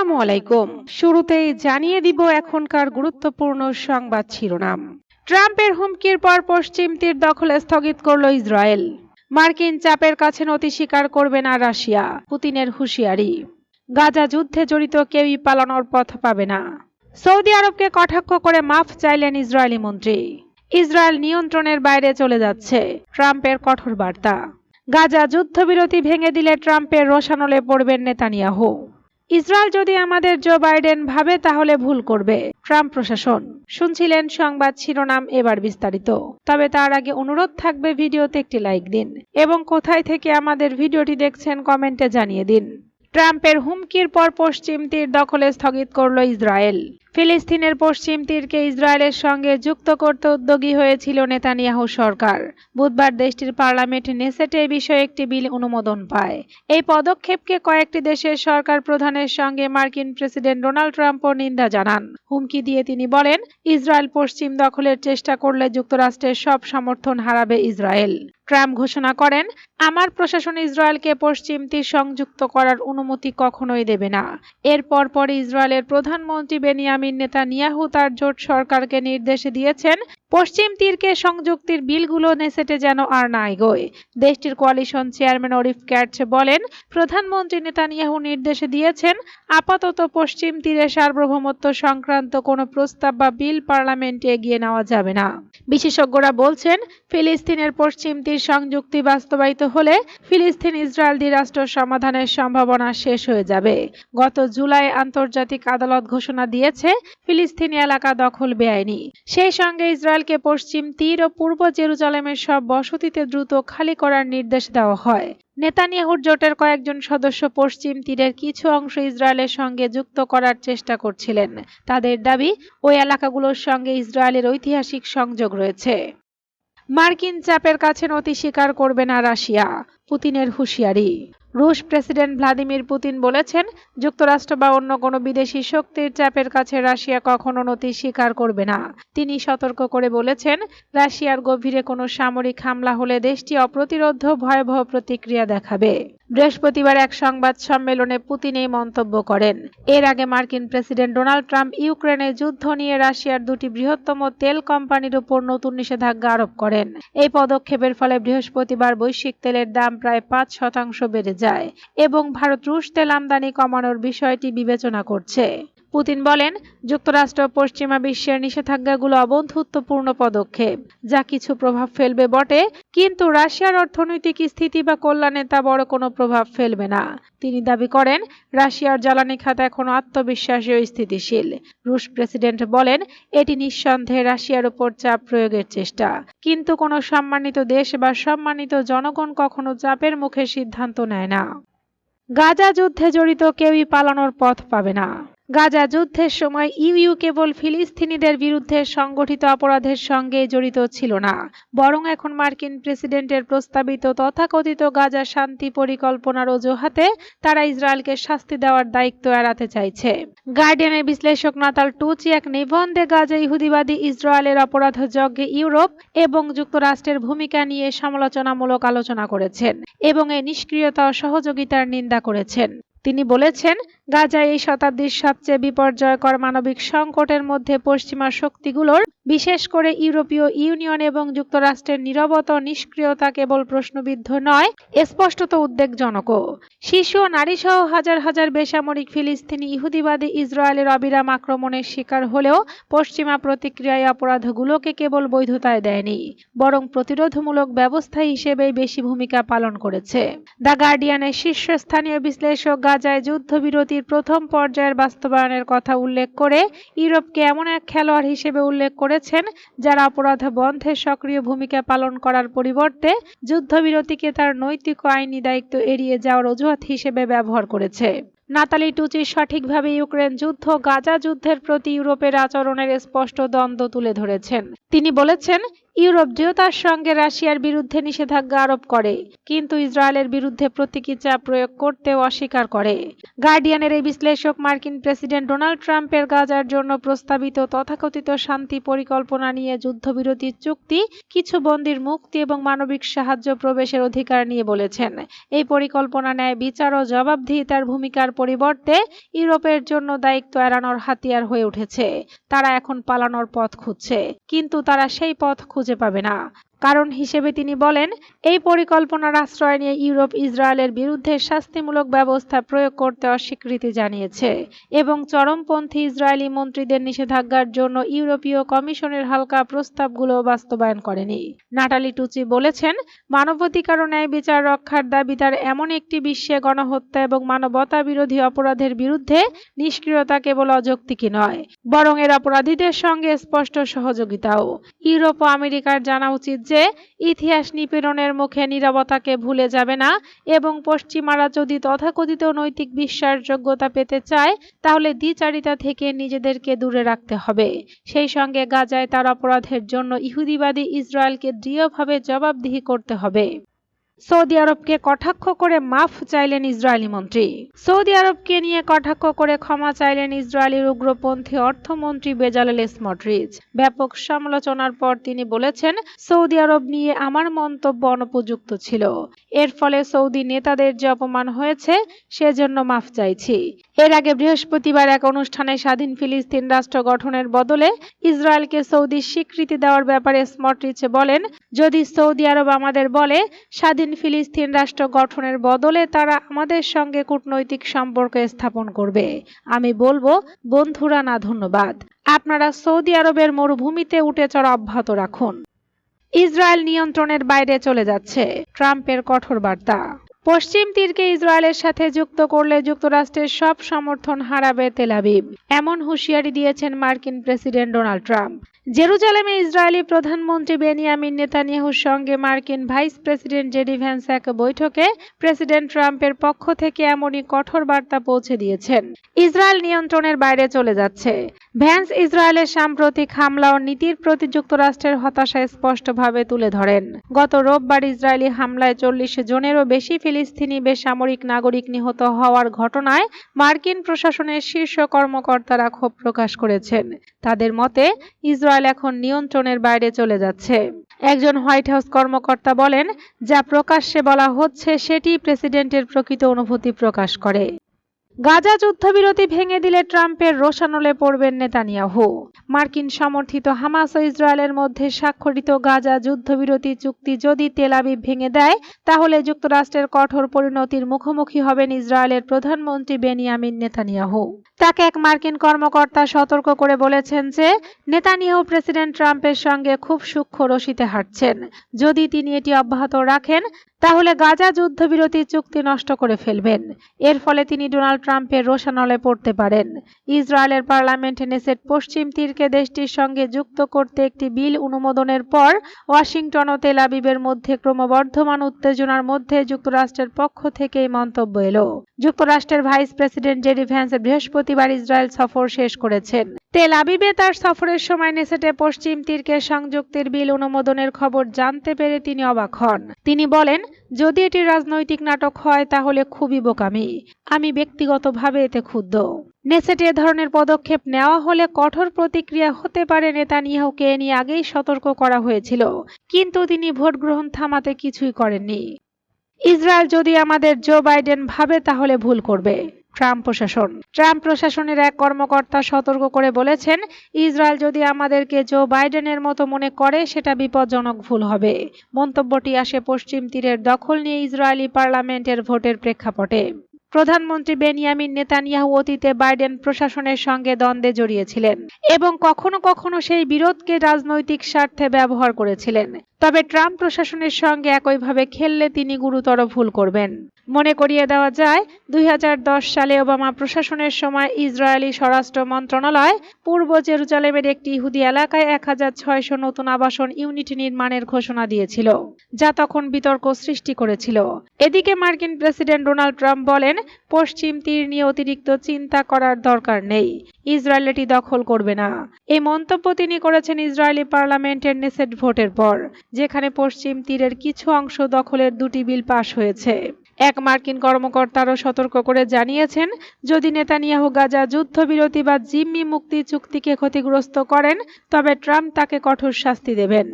আসসালামু আলাইকুম। শুরুতেই জানিয়ে দিব এখনকার গুরুত্বপূর্ণ সংবাদ শিরোনাম। ট্রাম্পের হুমকির পর পশ্চিম তীর দখল স্থগিত করল ইসরায়েল। মার্কিন চাপের কাছে নতি স্বীকার করবে না রাশিয়া, পুতিনের হুঁশিয়ারি। গাজা যুদ্ধে জড়িত কেউই পালানোর পথ পাবে না। সৌদি আরবকে কটাক্ষ করে মাফ চাইলেন ইসরায়েলি মন্ত্রী। ইসরায়েল নিয়ন্ত্রণের বাইরে চলে যাচ্ছে ট্রাম্পের কঠোর বার্তা। গাজা যুদ্ধবিরতি ভেঙে দিলে ট্রাম্পের রোশানলে পড়বেন নেতানিয়াহু। ইসরায়েল যদি আমাদের জো বাইডেন ভাবে, তাহলে ভুল করবে, ট্রাম্প প্রশাসন। শুনছিলেন সংবাদ শিরোনাম এবার বিস্তারিত। তবে তার আগে অনুরোধ থাকবে ভিডিওতে একটি লাইক দিন এবং কোথায় থেকে আমাদের ভিডিওটি দেখছেন কমেন্টে জানিয়ে দিন। ট্রাম্পের হুমকির পর পশ্চিম তীর দখলে স্থগিত করল ইসরায়েল। ফিলিস্তিনের পশ্চিম তীরকে ইসরায়েলের সঙ্গে যুক্ত করতে উদ্যোগী হয়েছিল নেতানিয়াহু সরকার। বুধবার দেশটির পার্লামেন্ট নেসেটে এই বিষয়ে একটি বিল অনুমোদন পায়। এই পদক্ষেপকে কয়েকটি দেশের সরকার প্রধানের সঙ্গে মার্কিন প্রেসিডেন্ট ডোনাল্ড ট্রাম্পও নিন্দা জানান। হুমকি দিয়ে তিনি বলেন, ইসরায়েল পশ্চিম দখলের চেষ্টা করলে যুক্তরাষ্ট্রের সব সমর্থন হারাবে ইসরায়েল। ট্রাম্প ঘোষণা করেন, আমার প্রশাসন ইসরায়েলকে পশ্চিম তীর সংযুক্ত করার অনুমতি কখনোই দেবে না। এরপর পর ইসরায়েলের প্রধানমন্ত্রী বেনিয়ামিন নেতানিয়াহু তার জোট সরকারকে নির্দেশ দিয়েছেন পশ্চিম তীরকে সংযুক্তির বিলগুলো নেসেটে যেন আর না এগোয় দেশটির কোয়ালিশন চেয়ারম্যান অরিফ ক্যাটস বলেন, প্রধানমন্ত্রী নেতানিয়াহু নির্দেশ দিয়েছেন, আপাতত পশ্চিম তীরে সার্বভৌমত্ব সংক্রান্ত কোনো প্রস্তাব বা বিল পার্লামেন্টে এগিয়ে নেওয়া যাবে না। বিশেষজ্ঞরা বলছেন, ফিলিস্তিনের পশ্চিম তীর সংযুক্তি বাস্তবায়িত হলে ফিলিস্তিন ইসরায়েল দ্বিরাষ্ট্র সমাধানের সম্ভাবনা শেষ হয়ে যাবে। গত জুলাই আন্তর্জাতিক আদালত ঘোষণা দিয়েছে, ফিলিস্তিনি এলাকা দখল বেআইনি। সেই সঙ্গে ইসরায়েলকে পশ্চিম তীর ও পূর্ব জেরুজালেমের সব বসতিতে দ্রুত খালি করার নির্দেশ দেওয়া হয়। নেতানিয়াহুর জোটের কয়েকজন সদস্য পশ্চিম তীরের কিছু অংশ ইসরায়েলের সঙ্গে যুক্ত করার চেষ্টা করছিলেন। তাদের দাবি, ওই এলাকাগুলোর সঙ্গে ইসরায়েলের ঐতিহাসিক সংযোগ রয়েছে। মার্কিন চাপের কাছে নতি স্বীকার করবে না রাশিয়া, পুতিনের হুঁশিয়ারি। রুশ প্রেসিডেন্ট ভ্লাদিমির পুতিন বলেছেন, যুক্তরাষ্ট্র বা অন্য কোনো বিদেশি শক্তির চাপের কাছে রাশিয়া কখনো নতি স্বীকার করবে না। তিনি সতর্ক করে বলেছেন, রাশিয়ার গভীরে কোনো সামরিক হামলা হলে দেশটি অপ্রতিরোধ্য ভয়াবহ প্রতিক্রিয়া দেখাবে। বৃহস্পতিবার এক সংবাদ সম্মেলনে পুতিন এই মন্তব্য করেন। এর আগে মার্কিন প্রেসিডেন্ট ডোনাল্ড ট্রাম্প ইউক্রেনে যুদ্ধ নিয়ে রাশিয়ার দুটি বৃহত্তম তেল কোম্পানির উপর নতুন নিষেধাজ্ঞা আরোপ করেন। এই পদক্ষেপের ফলে বৃহস্পতিবার বৈশ্বিক তেলের দাম প্রায় পাঁচ শতাংশ বেড়ে যায় এবং ভারত রুশ তেল আমদানি কমানোর বিষয়টি বিবেচনা করছে। পুতিন বলেন, যুক্তরাষ্ট্র পশ্চিমা বিশ্বের নিষেধাজ্ঞাগুলো অবন্ধুত্বপূর্ণ পদক্ষেপ। যা কিছু প্রভাব ফেলবে বটে, কিন্তু রাশিয়ার অর্থনৈতিক স্থিতি বা কল্যাণে তা বড় কোনো প্রভাব ফেলবে না। তিনি দাবি করেন, রাশিয়ার জ্বালানি খাত এখনও আত্মবিশ্বাসী ও স্থিতিশীল। রুশ প্রেসিডেন্ট বলেন, এটি নিঃসন্দেহে রাশিয়ার উপর চাপ প্রয়োগের চেষ্টা। কিন্তু কোনো সম্মানিত দেশ বা সম্মানিত জনগণ কখনো চাপের মুখে সিদ্ধান্ত নেয় না। গাজা যুদ্ধে জড়িত কেউই পালানোর পথ পাবে না। গাজা যুদ্ধের সময় ইউইউ কেবল ফিলিস্তিনিদের বিরুদ্ধে সংগঠিত অপরাধের সঙ্গে জড়িত ছিল না, বরং এখন মার্কিন প্রেসিডেন্টের প্রস্তাবিত তথাকথিত গাজা শান্তি পরিকল্পনার অজুহাতে তারা ইসরায়েলকে শাস্তি দেওয়ার দায়িত্ব এড়াতে চাইছে। গার্ডিয়ানের বিশ্লেষক নাতাল টুচি এক নিবন্ধে গাজা ইহুদিবাদী ইসরায়েলের অপরাধ যজ্ঞে ইউরোপ এবং যুক্তরাষ্ট্রের ভূমিকা নিয়ে সমালোচনামূলক আলোচনা করেছেন এবং এই নিষ্ক্রিয়তা ও সহযোগিতার নিন্দা করেছেন। তিনি বলেছেন গাজা এই শতাব্দীর সবচেয়ে বিপর্যয়কর মানবিক সংকটের মধ্যে পশ্চিমা শক্তিগুলোর, বিশেষ করে ইউরোপীয় ইউনিয়ন এবং যুক্তরাষ্ট্রের নীরবতা নিষ্ক্রিয়তা কেবল প্রশ্নবিদ্ধ নয়, স্পষ্টত উদ্বেগজনকও। শিশু ও নারীসহ হাজার হাজার বেসামরিক ফিলিস্তিনি ইহুদিবাদী ইসরায়েলের অবিরাম আক্রমণের শিকার হলেও পশ্চিমা প্রতিক্রিয়ায় অপরাধগুলোকে কেবল বৈধতায় দেয়নি, বরং প্রতিরোধমূলক ব্যবস্থা হিসেবেই বেশি ভূমিকা পালন করেছে। দ্য গার্ডিয়ানের শীর্ষস্থানীয় বিশ্লেষক গাজায় যুদ্ধবিরতির প্রথম পর্যায়ের বাস্তবায়নের কথা উল্লেখ করে ইউরোপকে এমন এক খেলোয়াড় হিসেবে উল্লেখ করেছেন, যারা অপরাধ বন্ধে সক্রিয় ভূমিকা পালন করার পরিবর্তে যুদ্ধবিরতিকে তার নৈতিক আইনি দায়িত্ব এড়িয়ে যাওয়ার অজুহাত হিসেবে ব্যবহার করেছে। নাতালি টুচি সঠিকভাবে ইউক্রেন যুদ্ধ গাজা যুদ্ধের প্রতি ইউরোপের আচরণের স্পষ্ট দ্বন্দ্ব তুলে ধরেছেন। তিনি বলেছেন ইউরোপ দৃঢ়তার সঙ্গে রাশিয়ার বিরুদ্ধে নিষেধাজ্ঞা আরোপ করে, কিন্তু ইসরায়েলের বিরুদ্ধে প্রতীকী চাপ প্রয়োগ করতেও অস্বীকার করে। গার্ডিয়ানের এই বিশ্লেষক মার্কিন প্রেসিডেন্ট ডোনাল্ড ট্রাম্পের গাজার জন্য প্রস্তাবিত তথাকথিত শান্তি পরিকল্পনা নিয়ে যুদ্ধবিরতির চুক্তি কিছু বন্দির মুক্তি এবং মানবিক সাহায্য প্রবেশের অধিকার নিয়ে বলেছেন। এই পরিকল্পনা নেয় বিচার ও জবাবদিহিতার ভূমিকার পরিবর্তে ইউরোপের জন্য দায়িত্ব এড়ানোর হাতিয়ার হয়ে উঠেছে। তারা এখন পালানোর পথ খুঁজছে, কিন্তু তারা সেই পথ খুঁজে পাবে না। কারণ হিসেবে তিনি বলেন, এই পরিকল্পনার আশ্রয় নিয়ে ইউরোপ ইসরায়েলের বিরুদ্ধে শাস্তিমূলক ব্যবস্থা প্রয়োগ করতে অস্বীকৃতি জানিয়েছে এবং চরমপন্থী ইসরায়েলি মন্ত্রীদের নিষেধাজ্ঞার জন্য ইউরোপীয় কমিশনের হালকা প্রস্তাবগুলো বাস্তবায়ন করেনি। নাটালি টুচি বলেছেন, মানবাধিকার ও ন্যায় বিচার রক্ষার দাবি তার এমন একটি বিশ্বে গণহত্যা এবং মানবতা বিরোধী অপরাধের বিরুদ্ধে নিষ্ক্রিয়তা কেবল অযৌক্তিকই নয়, বরং এর অপরাধীদের সঙ্গে স্পষ্ট সহযোগিতাও। ইউরোপ ও আমেরিকার জানা উচিত যে ইতিহাস নিপীড়নের মুখে নিরবতাকে ভুলে যাবে না এবং পশ্চিমারা যদি তথাকথিত নৈতিক বিশ্বাসযোগ্যতা পেতে চায়, তাহলে দ্বিচারিতা থেকে নিজেদেরকে দূরে রাখতে হবে। সেই সঙ্গে গাজায় তার অপরাধের জন্য ইহুদিবাদী ইসরায়েলকে দৃঢ়ভাবে জবাবদিহি করতে হবে। সৌদি আরবকে কটাক্ষ করে মাফ চাইলেন ইসরায়েলি মন্ত্রী। সৌদি আরবকে নিয়ে কটাক্ষ করে ক্ষমা চাইলেন ইসরায়েলের উগ্রপন্থী অর্থমন্ত্রী বেজালেল স্মটরিচ ব্যাপক সমালোচনার পর তিনি বলেছেন, সৌদি আরব নিয়ে আমার মন্তব্য অনুপযুক্ত ছিল। এর ফলে সৌদি নেতাদের যে অপমান হয়েছে, সেজন্য মাফ চাইছি। এর আগে বৃহস্পতিবার এক অনুষ্ঠানে স্বাধীন ফিলিস্তিন রাষ্ট্র গঠনের বদলে ইসরায়েলকে সৌদি স্বীকৃতি দেওয়ার ব্যাপারে স্মটরিচ বলেন, যদি সৌদি আরব আমাদের বলে, স্বাধীন ফিলিস্তিন রাষ্ট্র গঠনের বদলে তারা আমাদের সঙ্গে কূটনৈতিক সম্পর্ক স্থাপন করবে। আমি বলব, বন্ধুরা, না ধন্যবাদ। আপনারা সৌদি আরবের মরুভূমিতে উঠে চড়া অব্যাহত রাখুন। ইসরায়েল নিয়ন্ত্রণের বাইরে চলে যাচ্ছে। ট্রাম্পের কঠোর বার্তা। পশ্চিম তীরকে ইসরায়েলের সাথে যুক্ত করলে যুক্তরাষ্ট্রের সব সমর্থন হারাবে তেলাবিব এমন হুঁশিয়ারি দিয়েছেন মার্কিন প্রেসিডেন্ট ডোনাল্ড ট্রাম্প। জেরুজালেমে ইসরায়েলি প্রধানমন্ত্রী বেনিয়ামিন নেতানিয়াহুর সঙ্গে মার্কিন ভাইস প্রেসিডেন্ট জেডি ভ্যান্স এক বৈঠকে প্রেসিডেন্ট ট্রাম্পের পক্ষ থেকে এমনই কঠোর বার্তা পৌঁছে দিয়েছেন। ইসরায়েল নিয়ন্ত্রণের বাইরে চলে যাচ্ছে। ভ্যান্স ইসরায়েলের সাম্প্রতিক হামলা ও নীতির প্রতি যুক্তরাষ্ট্রের হতাশা স্পষ্টভাবে তুলে ধরেন। গত রোববার ইসরায়েলি হামলায় চল্লিশ জনেরও বেশি ফিলিস্তিনি বেসামরিক নাগরিক নিহত হওয়ার ঘটনায় মার্কিন প্রশাসনের শীর্ষ কর্মকর্তারা ক্ষোভ প্রকাশ করেছেন। তাদের মতে, ইসরায়েল এখন নিয়ন্ত্রণের বাইরে চলে যাচ্ছে। একজন হোয়াইট হাউস কর্মকর্তা বলেন, যা প্রকাশ্যে বলা হচ্ছে সেটি প্রেসিডেন্টের প্রকৃত অনুভূতি প্রকাশ করে। গাজা যুদ্ধবিরতি ভেঙে দিলে ট্রাম্পের রোশানলে পড়বেন নেতানিয়াহু। মার্কিন সমর্থিত হামাস ও ইসরায়েলের মধ্যে স্বাক্ষরিত গাজা যুদ্ধবিরতি চুক্তি যদি তেলাবিব ভেঙে দেয়, তাহলে যুক্তরাষ্ট্রের কঠোর পরিণতির মুখোমুখি হবেন ইসরায়েলের প্রধানমন্ত্রী বেনিয়ামিন নেতানিয়াহু। তাকে এক মার্কিন কর্মকর্তা সতর্ক করে বলেছেন যে, নেতানিয়াহু প্রেসিডেন্ট ট্রাম্পের সঙ্গে খুব সূক্ষ্ম রশিতে হাঁটছেন। যদি তিনি এটি অব্যাহত রাখেন তাহলে গাজা যুদ্ধবিরতি চুক্তি নষ্ট করে ফেলবেন। এর ফলে তিনি ডোনাল্ড ট্রাম্পের রোশানলে পড়তে পারেন। ইসরায়েলের পার্লামেন্টে নেসেট পশ্চিম তীরকে দেশটির সঙ্গে যুক্ত করতে একটি বিল অনুমোদনের পর ওয়াশিংটন ও তেল আবিবের মধ্যে ক্রমবর্ধমান উত্তেজনার মধ্যে যুক্তরাষ্ট্রের পক্ষ থেকে এই মন্তব্য এলো। যুক্তরাষ্ট্রের ভাইস প্রেসিডেন্ট জেডি ভ্যান্স বৃহস্পতিবার ইসরায়েল সফর শেষ করেছেন। তেল আবিবে তার সফরের সময় নেসেটে পশ্চিম তীরকে সংযুক্তির বিল অনুমোদনের খবর জানতে পেরে তিনি অবাক হন। তিনি বলেন, যদি এটি রাজনৈতিক নাটক হয়, তাহলে খুবই বোকামি। আমি ব্যক্তিগতভাবে এতে ক্ষুব্ধ। নেসেটে এ ধরনের পদক্ষেপ নেওয়া হলে কঠোর প্রতিক্রিয়া হতে পারে নেতানিয়াহুকে নিয়ে আগেই সতর্ক করা হয়েছিল, কিন্তু তিনি ভোট গ্রহণ থামাতে কিছুই করেননি। ইসরায়েল যদি আমাদের জো বাইডেন ভাবে, তাহলে ভুল করবে। ট্রাম্প প্রশাসন। ট্রাম্প প্রশাসনের এক কর্মকর্তা সতর্ক করে বলেছেন, ইসরায়েল যদি আমাদেরকে জো বাইডেনের মতো মনে করে, সেটা বিপজ্জনক ভুল হবে। মন্তব্যটি আসে পশ্চিম তীরের দখল নিয়ে ইসরায়েলি পার্লামেন্টের ভোটের প্রেক্ষাপটে। প্রধানমন্ত্রী বেনিয়ামিন নেতানিয়াহু অতীতে বাইডেন প্রশাসনের সঙ্গে দ্বন্দ্বে জড়িয়েছিলেন এবং কখনো কখনো সেই বিরোধকে রাজনৈতিক স্বার্থে ব্যবহার করেছিলেন। তবে ট্রাম্প প্রশাসনের সঙ্গে একইভাবে খেললে তিনি গুরুতর ভুল করবেন। মনে করিয়ে দেওয়া যায়, দুই হাজার দশ সালে ওবামা প্রশাসনের সময় ইসরায়েলি স্বরাষ্ট্র মন্ত্রণালয় পূর্ব জেরুজালেমের একটি ইহুদি এলাকায় এক হাজার ছয়শো নতুন আবাসন ইউনিট নির্মাণের ঘোষণা দিয়েছিল, যা তখন বিতর্ক সৃষ্টি করেছিল। এদিকে মার্কিন প্রেসিডেন্ট ডোনাল্ড ট্রাম্প বলেন, পশ্চিম তীর নিয়ে অতিরিক্ত চিন্তা করার দরকার নেই, ইসরায়েল এটি দখল করবে না। এই মন্তব্য তিনি করেছেন ইসরায়েলি পার্লামেন্টের নেসেট ভোটের পর, যেখানে পশ্চিম তীরের কিছু অংশ দখলের দুটি বিল পাশ হয়েছে। এক মার্কিন কর্মকর্তারও সতর্ক করে জানিয়েছেন, যদি নেতানিয়াহু গাজা যুদ্ধবিরতি বা জিম্মি মুক্তি চুক্তিকে ক্ষতিগ্রস্ত করেন, তবে ট্রাম্প তাকে কঠোর শাস্তি দেবেন।